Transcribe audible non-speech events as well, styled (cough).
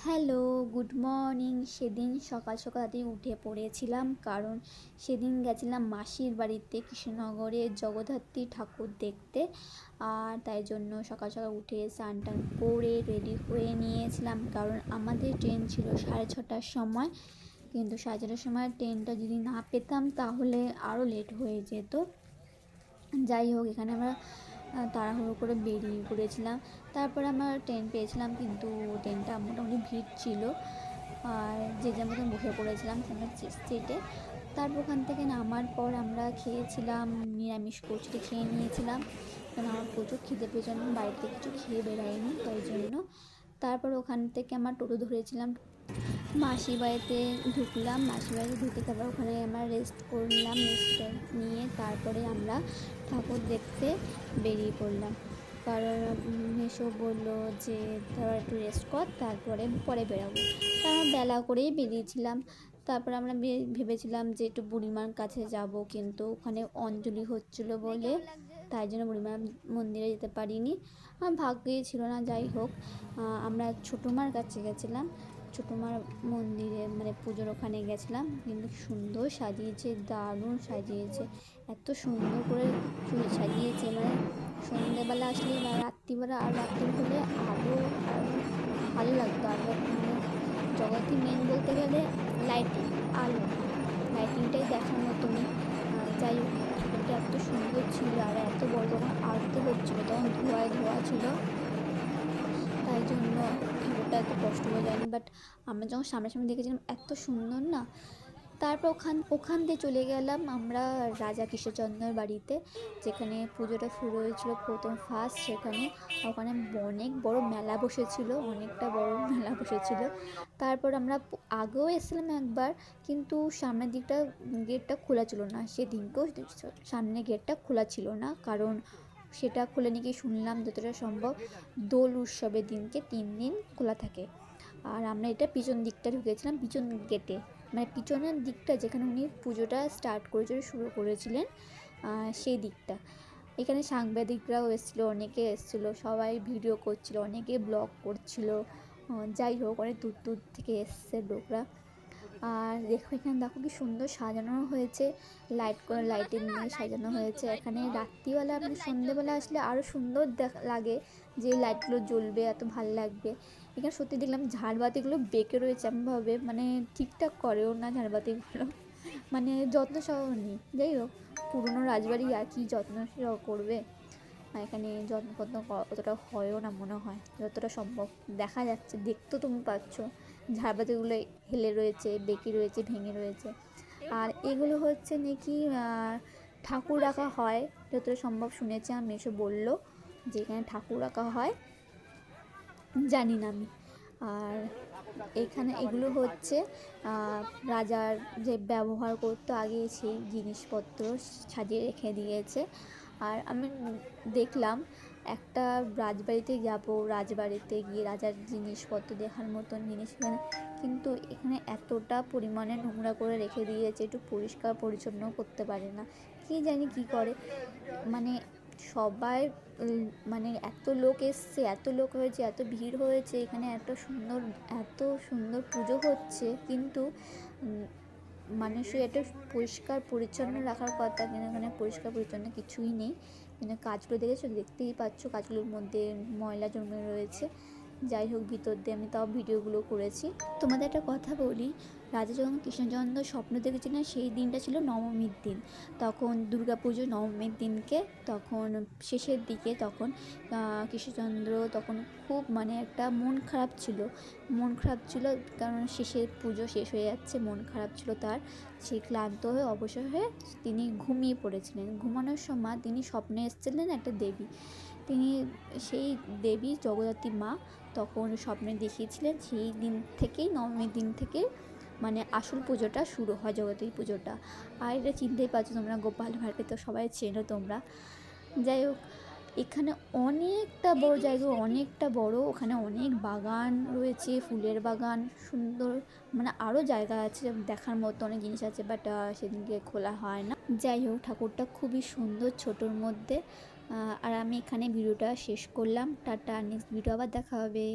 Hello, good morning. সেদিন সকাল সকাল তাড়াতাড়ি উঠে পড়েছিলাম কারণ সেদিন গেছিলাম মাসির বাড়িতে কৃষ্ণনগরে জগদ্ধাত্রী ঠাকুর দেখতে। আর তাই জন্য সকাল সকাল উঠে স্নান টান করে রেডি হয়ে নিয়েছিলাম কারণ আমাদের ট্রেন ছিল সাড়ে ছটার সময়। কিন্তু সাড়ে ছটার সময় ট্রেনটা যদি না পেতাম তাহলে আরও লেট হয়ে যেত। যাই হোক, এখানে আমরা তাড়াহুড়ো করে বেরিয়ে পড়েছিলাম। তারপরে আমার ট্রেন পেয়েছিলাম, কিন্তু ট্রেনটা মোটামুটি ভিড় ছিল। আর যে যার মতন বসে পড়েছিলাম সিটে তারপর ওখান থেকে নামার পর আমরা খেয়েছিলাম, নিরামিষ কচুরি খেয়ে নিয়েছিলাম। কারণ আমার প্রচুর খিদে পেয়েছিল, বাড়িতে কিছু খেয়ে বেরাইনি তাই জন্য। তারপর ওখান থেকে আমার টোটো ধরেছিলাম। মাসি বাড়িতে ঢুকলাম মাসি বাড়িতে ঢুকে তারপর ওখানে আমরা রেস্ট করলাম রেস্ট নিয়ে তারপরে আমরা ঠাকুর দেখতে বেরিয়ে পড়লাম। কারণ মেশো বলল যে তোরা একটু রেস্ট কর, তারপরে, পরে বেরাবো। তা বেলা করেই বেরিয়েছিলাম। তারপর আমরা ভেবেছিলাম যে, একটু বুড়িমার কাছে যাব, কিন্তু ওখানে অঞ্জলি হচ্ছিল বলে তাই জন্য বুড়িমার মন্দিরে যেতে পারিনি। আমার ভাগ্যে ছিল না, যাই হোক আমরা ছোটো মার কাছে গেছিলাম। মার মন্দিরে মানে পুজোর ওখানে গেছিলাম। কিন্তু সুন্দর সাজিয়েছে, দারুণ সাজিয়েছে। এত সুন্দর করে চুল সাজিয়েছে মানে সন্ধ্যেবেলা আসলে বা রাত্রিবেলা আর রাত্রি হলে আরও ভালো লাগতো। আরও মানে জগতে মেন বলতে গেলে লাইটিং আলো। লাইটিংটাই দেখার মতনই যাই হোক এত সুন্দর ছিল আর এত বড় যখন আরতি হচ্ছিল, তখন ধোয়ায় ধোয়া ছিল। জন্য ঠাকুরটা এত কষ্ট হয়ে যায়নি বাট আমরা যখন সামনাসামনি দেখেছিলাম এত সুন্দর না, তারপর ওখান ওখান দিয়ে চলে গেলাম আমরা রাজা কৃষ্ণচন্দ্রের বাড়িতে, যেখানে পুজোটা শুরু হয়েছিল প্রথম ফার্স্ট সেখানে। ওখানে অনেক বড় মেলা বসেছিল, অনেকটা বড় (laughs) মেলা বসেছিল। তারপর আমরা আগেও এসেছিলাম একবার, কিন্তু সামনের দিকটা গেটটা খোলা ছিল না। সেদিনকেও সামনে গেটটা খোলা ছিল না, কারণ সেটা খুলে নাকি শুনলাম যতটা সম্ভব। দোল উৎসবের দিনকে তিন দিন খোলা থাকে। আর আমরা এটা পিছন দিকটা ঢুকেছিলাম, পিছন গেটে। মানে পিছনের দিকটা যেখানে উনি পুজোটা স্টার্ট করেছিল, শুরু করেছিলেন সেই দিকটা। এখানে সাংবাদিকরাও এসেছিল, অনেকে এসেছিল, সবাই ভিডিও করছিল, অনেকে ব্লগ করছিল। যাই হোক, অনেক দূর দূর থেকে এসছে লোকরা। আর দেখো এখানে দেখো কি সুন্দর সাজানো হয়েছে। লাইট লাইটিং নিয়ে সাজানো হয়েছে। এখানে রাত্রিবেলা আপনি সন্ধেবেলা আসলে আরও সুন্দর লাগে যে লাইটগুলো জ্বলবে, এত ভালো লাগবে। এখানে সত্যি দেখলাম ঝাড়বাতিগুলো বেঁকে রয়েছে এমনভাবে মানে ঠিকঠাক করেও না ঝাড়বাতিগুলো। (laughs) মানে যত্ন সহ নেই। যাই হোক, পুরনো রাজবাড়ি আর কি যত্ন সহ করবে। এখানে যত্ন অতটা হয়ও না মনে হয়। যতটা সম্ভব দেখা যাচ্ছে দেখতেও তুমি পাচ্ছ। ঝাড়বাতিগুলো হেলে রয়েছে, বেঁকে রয়েছে, ভেঙে রয়েছে। আর এগুলো হচ্ছে নাকি ঠাকুর রাখা হয়, যতটা সম্ভব শুনেছি আমি, এসে বলল যে এখানে ঠাকুর রাখা হয়। জানি না আমি। আর এখানে এগুলো হচ্ছে রাজার যে ব্যবহার করতো, আগে সেই জিনিসপত্র সাজিয়ে রেখে দিয়েছে। আর আমি দেখলাম একটা রাজবাড়িতে যাব, রাজবাড়িতে গিয়ে রাজার জিনিসপত্র দেখার মতন জিনিস এখানে। কিন্তু এখানে এতটা পরিমাণে নোংরা করে রেখে দিয়েছে, একটু পরিষ্কার পরিচ্ছন্ন করতে পারে না। কী জানি কী করে? মানে সবাই মানে এত লোক এসছে, এত লোক হয়েছে, এত ভিড় হয়েছে, এখানে এত সুন্দর এত সুন্দর পুজো হচ্ছে। কিন্তু মানুষের এটা পরিষ্কার, পরিচ্ছন্ন রাখার কথা কিন্তু এখানে পরিষ্কার, পরিচ্ছন্ন কিছুই নেই। কিন্তু কাজগুলো দেখেছ? দেখতেই পাচ্ছ কাজগুলোর মধ্যে ময়লা জমে রয়েছে। যাই হোক ভিতর দিয়ে আমি তাও ভিডিওগুলো করেছি। তোমাদের একটা কথা বলি রাজা যখন কৃষ্ণচন্দ্র স্বপ্ন দেখেছিলেন সেই দিনটা ছিল নবমীর দিন। তখন দুর্গাপুজো নবমীর দিনকে, তখন শেষের দিকে তখন কৃষ্ণচন্দ্র তখন খুব মানে একটা মন খারাপ ছিল। মন খারাপ ছিল কারণ শেষের পুজো শেষ হয়ে যাচ্ছে, মন খারাপ ছিল তার। সেই ক্লান্ত হয়ে, অবসর হয়ে তিনি ঘুমিয়ে পড়েছিলেন। ঘুমানোর সময় তিনি স্বপ্নে এসেছিলেন একটা দেবী। তিনি সেই দেবী জগদ্ধাত্রী মা তখন স্বপ্নে দেখিয়েছিলেন সেই দিন থেকেই, নবমীর দিন থেকে মানে আসল পুজোটা শুরু হয়, জগতের পুজোটা। আর এটা চিনতেই পারছ তোমরা, গোপাল ভাঁড়কে তো সবাই চেনো তোমরা। যাই হোক এখানে অনেকটা বড় জায়গা, অনেকটা বড়, ওখানে অনেক বাগান রয়েছে, ফুলের বাগান, সুন্দর মানে আরও জায়গা আছে, দেখার মতো অনেক জিনিস আছে বাট সেদিনকে খোলা হয় না। যাই হোক, ঠাকুরটা খুবই সুন্দর ছোটোর মধ্যে। আর আমি এখানে ভিডিওটা শেষ করলাম। টাটা নেক্সট ভিডিও আবার দেখা হবে।